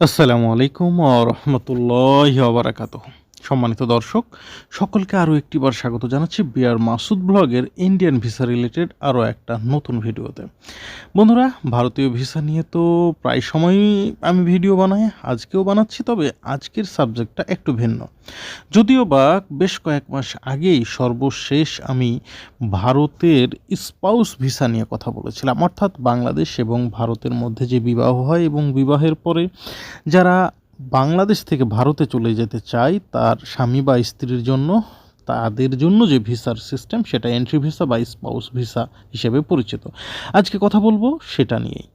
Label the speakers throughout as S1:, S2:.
S1: আসসালামু আলাইকুম রহমতুল্লাহ বারাকাত সম্মানিত দর্শক, সকলকে আরও একটিবার স্বাগত জানাচ্ছি বিআর মাসুদ ব্লগের ইন্ডিয়ান ভিসা রিলেটেড আরও একটা নতুন ভিডিওতে। বন্ধুরা, ভারতীয় ভিসা নিয়ে তো প্রায় সময়ই আমি ভিডিও বানাই, আজকেও বানাচ্ছি, তবে আজকের সাবজেক্টটা একটু ভিন্ন। যদিও বা বেশ কয়েক মাস আগেই সর্বশেষ আমি ভারতের স্পাউস ভিসা নিয়ে কথা বলেছিলাম, অর্থাৎ বাংলাদেশ এবং ভারতের মধ্যে যে বিবাহ হয় এবং বিবাহের পরে যারা বাংলাদেশ থেকে ভারতে চলে যেতে চায় তার স্বামী বা স্ত্রীর জন্য, তাদের জন্য যে ভিসার সিস্টেম, সেটা এন্ট্রি ভিসা বা স্পাউস ভিসা হিসেবে পরিচিত। আজকে কথা বলব সেটা নিয়েই।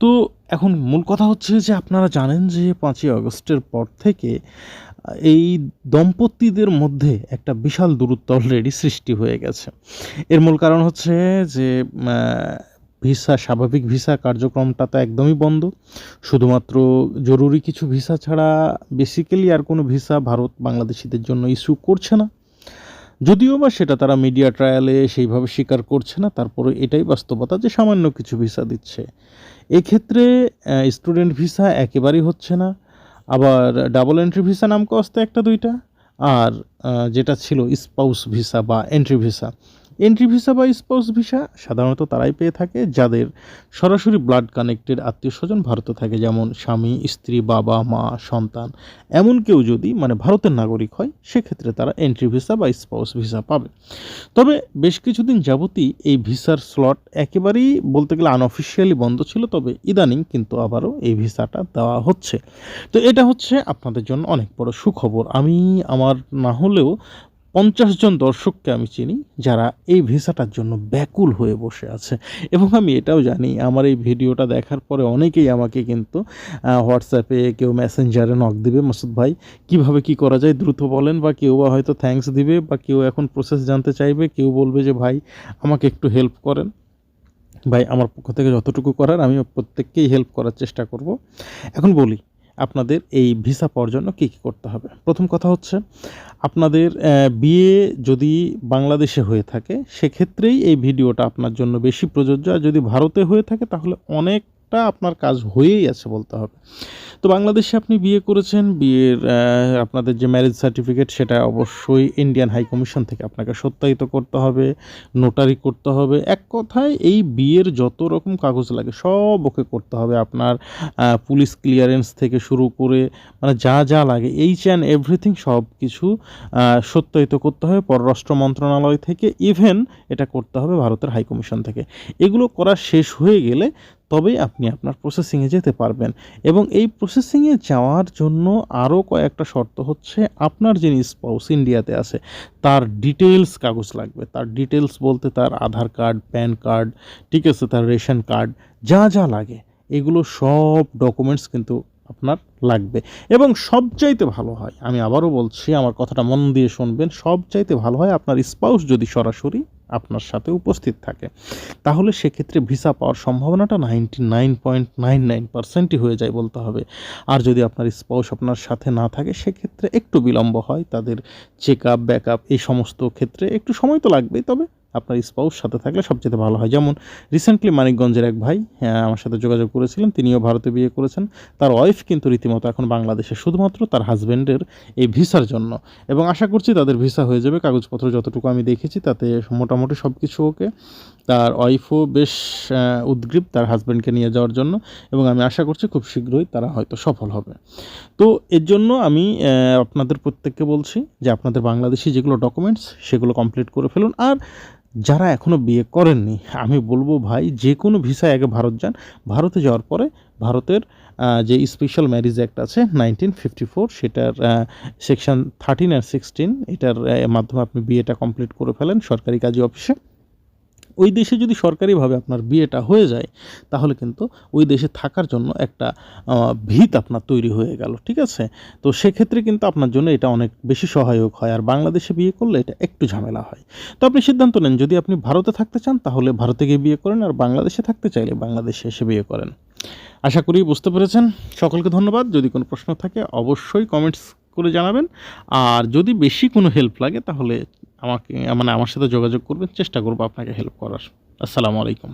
S1: তো এখন মূল কথা হচ্ছে যে আপনারা জানেন যে পাঁচই আগস্টের পর থেকে, এই দম্পতিদের মধ্যে একটা বিশাল দূরত্ব অলরেডি সৃষ্টি হয়ে গেছে। এর মূল কারণ হচ্ছে যে ভিসা, স্বাভাবিক ভিসা কার্যক্রমটা তো একদমই বন্ধ। শুধুমাত্র জরুরি কিছু ভিসা ছাড়া বেসিক্যালি আর কোনো ভিসা ভারত বাংলাদেশিদের জন্য ইস্যু করছে না। যদিও বা সেটা তারা মিডিয়া ট্রায়ালে সেইভাবে স্বীকার করছে না তারপরে এটাই বাস্তবতা যে সামান্য কিছু ভিসা দিচ্ছে। এক্ষেত্রে স্টুডেন্ট ভিসা একেবারেই হচ্ছে না, আবার ডাবল এন্ট্রি ভিসা নাম কস্তে একটা দুইটা, আর যেটা ছিল স্পাউস ভিসা বা এন্ট্রি ভিসা এন্ট্রি ভিসা বা স্পাউস ভিসা সাধারণত তারাই পেয়ে থাকে, যাদের সরাসরি ব্লাড কানেক্টেড আত্মীয় স্বজন ভারতে থাকে, যেমন স্বামী, স্ত্রী, বাবা, মা, সন্তান। এমন কেউ যদি মানে ভারতের নাগরিক হয়, সেক্ষেত্রে তারা এন্ট্রি ভিসা বা স্পাউস ভিসা পাবে। তবে বেশ কিছুদিন যাবতই এই ভিসার স্লট একেবারেই বলতে গেলে আনঅফিসিয়ালি বন্ধ ছিল, তবে ইদানিং কিন্তু আবারও এই ভিসাটা দেওয়া হচ্ছে। তো এটা হচ্ছে আপনাদের জন্য অনেক বড় সুখবর। আমি, আমার না হলেও পঞ্চাশ জন দর্শককে আমি চিনি যারা এই ভিসাটার জন্য ব্যাকুল হয়ে বসে আছে। এবং আমি এটাও জানি, আমার এই ভিডিওটা দেখার পরে অনেকেই আমাকে কিন্তু হোয়াটসঅ্যাপে কেউ মেসেঞ্জারে নক দিবে, মাসুদ ভাই, কীভাবে কি করা যায়? দ্রুত বলেন। বা কেউ বা হয়তো থ্যাঙ্কস দিবে, বা কেউ এখন প্রসেস জানতে চাইবে, কেউ বলবে যে, ভাই, আমাকে একটু হেল্প করেন। ভাই, আমার পক্ষ থেকে যতটুকু করার আমি প্রত্যেককেই হেল্প করার চেষ্টা করব। এখন বলি আপনাদের এই ভিসা পাওয়ার জন্য কী কী করতে হবে? প্রথম কথা হচ্ছে, আপনাদের বিয়ে যদি বাংলাদেশে হয়ে থাকে, সেক্ষেত্রেই এই ভিডিওটা আপনার জন্য বেশি প্রযোজ্য। আর যদি ভারতে হয়ে থাকে, তাহলে অনেকটা আপনার কাজ হয়েই আছে বলতে হবে। তো বাংলাদেশে আপনি বিয়ে করেছেন, বিয়ের আপনাদের যে ম্যারেজ সার্টিফিকেট সেটা অবশ্যই ইন্ডিয়ান হাই কমিশন থেকে আপনাকে সত্যায়িত করতে হবে নোটারি করতে হবে। এক কথায় এই বিয়ের যত রকম কাগজ লাগে সব ওকে করতে হবে আপনার পুলিশ ক্লিয়ারেন্স থেকে শুরু করে মানে যা যা লাগে এইচ অ্যান্ড এভরিথিং সব কিছু সত্যায়িত করতে হবে পররাষ্ট্র মন্ত্রণালয় থেকে ইভেন এটা করতে হবে ভারতের হাই কমিশন থেকে। এগুলো করা শেষ হয়ে গেলে তবেই আপনি আপনার প্রসেসিংয়ে যেতে পারবেন। এবং এই প্রসেসিংয়ে যাওয়ার জন্য আরও কয়েকটা শর্ত হচ্ছে, আপনার যিনি স্পাউস ইন্ডিয়াতে আছে, তার ডিটেলস কাগজ লাগবে। তার ডিটেলস বলতে তার আধার কার্ড প্যান কার্ড ঠিক আছে, তার রেশন কার্ড যা যা লাগে, এগুলো সব ডকুমেন্টস কিন্তু আপনার লাগবে। এবং সবচাইতে ভালো হয়, আমি আবারও বলছি, আমার কথাটা মন দিয়ে শুনবেন, সবচাইতে ভালো হয় আপনার স্পাউস যদি সরাসরি আপনার সাথে উপস্থিত থাকে। তাহলে সেক্ষেত্রে ভিসা পাওয়ার সম্ভাবনাটা ninety nine point nine nine পার্সেন্টই হয়ে যায় বলতে হবে। আর যদি আপনার স্পাউস আপনার সাথে না থাকে, সেক্ষেত্রে একটু বিলম্ব হয়। তাদের চেক আপ ব্যাক এই সমস্ত ক্ষেত্রে একটু সময় তো লাগবেই। তবে আপনার স্পাউস সাথে থাকলে সবচেয়ে ভালো হয়। যেমন রিসেন্টলি মানিকগঞ্জের এক ভাই হ্যাঁ, আমার সাথে যোগাযোগ করেছিলেন তিনিও ভারতে বিয়ে করেছেন। তার ওয়াইফ কিন্তু রীতিমতো এখন বাংলাদেশে শুধুমাত্র তার হাজব্যান্ডের এই ভিসার জন্য। এবং আশা করছি তাদের ভিসা হয়ে যাবে। কাগজপত্র যতটুকু আমি দেখেছি তাতে মোটামুটি সব কিছু ওকে। তার ওয়াইফও বেশ উদ্গ্রীব তার হাজব্যান্ডকে নিয়ে যাওয়ার জন্য। এবং আমি আশা করছি খুব শীঘ্রই তারা হয়তো সফল হবে। তো এর জন্য আমি আপনাদের প্রত্যেককে বলছি যে আপনাদের বাংলাদেশি যেগুলো ডকুমেন্টস সেগুলো কমপ্লিট করে ফেলুন। আর যারা এখনও বিয়ে করেননি, আমি বলব ভাই, যে কোনো ভিসায় আগে ভারত যান। ভারতে যাওয়ার পরে ভারতের যে স্পেশাল ম্যারিজ অ্যাক্ট আছে নাইনটিন ফিফটি ফোর সেটার সেকশন থার্টিন আর সিক্সটিন এটার মাধ্যমে আপনি বিয়েটা কমপ্লিট করে ফেলেন সরকারি কাজী অফিসে। ওই দেশে যদি সরকারিভাবে আপনার বিয়েটা হয়ে যায়, তাহলে কিন্তু ওই দেশে থাকার জন্য একটা ভিত আপনার তৈরি হয়ে গেল, ঠিক আছে? তো সেক্ষেত্রে কিন্তু আপনার জন্য এটা অনেক বেশি সহায়ক হয়। আর বাংলাদেশে বিয়ে করলে এটা একটু ঝামেলা হয়। তো আপনি সিদ্ধান্ত নেন, যদি আপনি ভারতে থাকতে চান, তাহলে ভারতে গিয়ে বিয়ে করেন, আর বাংলাদেশে থাকতে চাইলে বাংলাদেশে এসে বিয়ে করেন। আশা করি বুঝতে পেরেছেন। সকলকে ধন্যবাদ। যদি কোনো প্রশ্ন থাকে, অবশ্যই কমেন্টস করে জানাবেন। আর যদি বেশি কোনো হেল্প লাগে, তাহলে আমাকে মানে আমার সাথে যোগাযোগ করবেন চেষ্টা করব আপনাকে হেল্প করার। আসসালামু আলাইকুম।